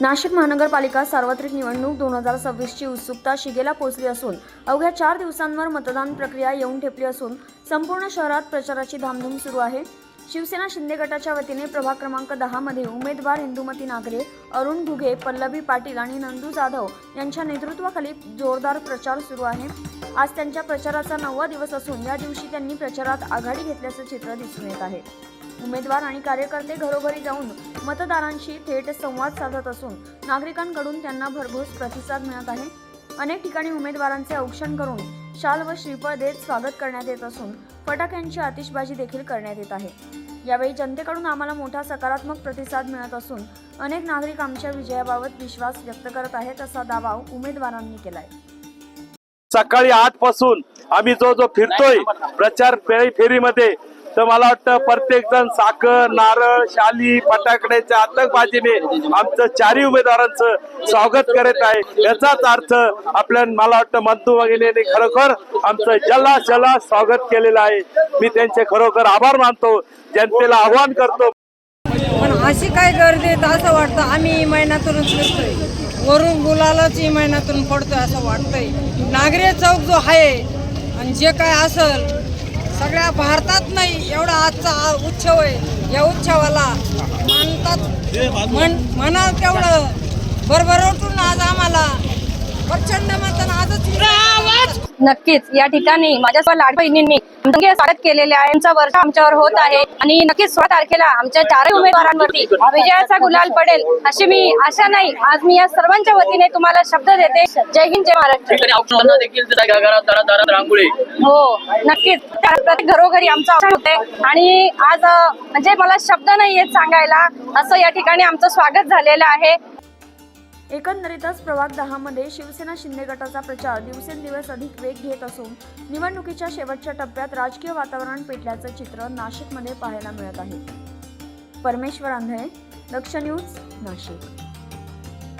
नाशिक महानगरपालिका सार्वत्रिक निवडणूक दोन हजार सव्वीसची उत्सुकता शिगेला पोहोचली असून अवघ्या चार दिवसांवर मतदान प्रक्रिया येऊन ठेपली असून संपूर्ण शहरात प्रचाराची धामधूम सुरू आहे. शिवसेना शिंदे गटाच्या वतीने प्रभाग क्रमांक दहामध्ये उमेदवार हिंदुमती नागरे अरुण घुगे पल्लवी पाटील आणि नंदू जाधव यांच्या नेतृत्वाखाली जोरदार प्रचार सुरू आहे. आज त्यांच्या प्रचाराचा नववा दिवस असून या दिवशी त्यांनी प्रचारात आघाडी घेतल्याचं चित्र दिसून येत आहे. उमेदवार आणि कार्यकर्ते घरोघरी जाऊन मतदारांशी थेट संवाद साधत असून नागरिकांकडून त्यांना भरघोस प्रतिसाद मिळत आहे. अनेक ठिकाणी उमेदवारांचे औक्षण करून शाल व श्रीफळ देत स्वागत करण्यात येत असून फटाक्यांची आतिषबाजी देखील करण्यात येत आहे. यावेळी जनतेकडून आम्हाला मोठा सकारात्मक प्रतिसाद मिळत असून अनेक नागरिक आमच्या विजयाबाबत विश्वास व्यक्त करत आहेत असा दावा उमेदवारांनी केलाय. सकाळी आठपासून आम्ही जो जो फिरतोय प्रचार फेरीमध्ये तर मला वाटतं प्रत्येक जण साखर नारळ शाली फटाकड्याच्या आतंकबाजीने आमचं चारही उमेदवारांचं स्वागत करत आहे. याचाच अर्थ आपल्या मला वाटतं मंतू वगैरेने खरोखर आमचं जला जला स्वागत केलेलं आहे. मी त्यांचे खरोखर आभार मानतो. जनतेला आव्हान करतो. पण अशी काय गर्दी येत असं वाटतं आम्ही महिन्यातून फिरतोय वरून गुलालाच महिन्यातून पडतोय असं वाटतंय. नागरे चौक जो आहे आणि जे काय असल सगळ्या भारतात नाही एवढा आजचा हा उत्सव आहे. या उत्सवाला मानतात म्हण म्हणाल तेवढं भरभरवटून आज प्रचंड आजच नक्कीच या ठिकाणी माझ्या लाड बहिणींनी स्वागत केलेले आहे. यांचा वर्ष आमच्यावर होत आहे. आणि नक्कीच सोळा तारखेला आमच्या चारही उमेदवारांवरती विजयाचा गुलाल पडेल अशी मी आशा नाही. आज मी या सर्वांच्या वतीने तुम्हाला शब्द देते. जय हिंद जय महाराष्ट्र. हो नक्कीच. त्या- प्रत्येक घरोघरी आमचं औक्षण होते. आणि आज म्हणजे मला शब्द नाही येत सांगायला. असं या ठिकाणी आमचं स्वागत झालेलं आहे. एकंदरीतच प्रभाग दहामध्ये शिवसेना शिंदे गटाचा प्रचार दिवसेंदिवस अधिक वेग घेत असून निवडणुकीच्या शेवटच्या टप्प्यात राजकीय वातावरण पेटल्याचं चित्र नाशिकमध्ये पाहायला मिळत आहे. परमेश्वर आंधळे दक्ष न्यूज नाशिक.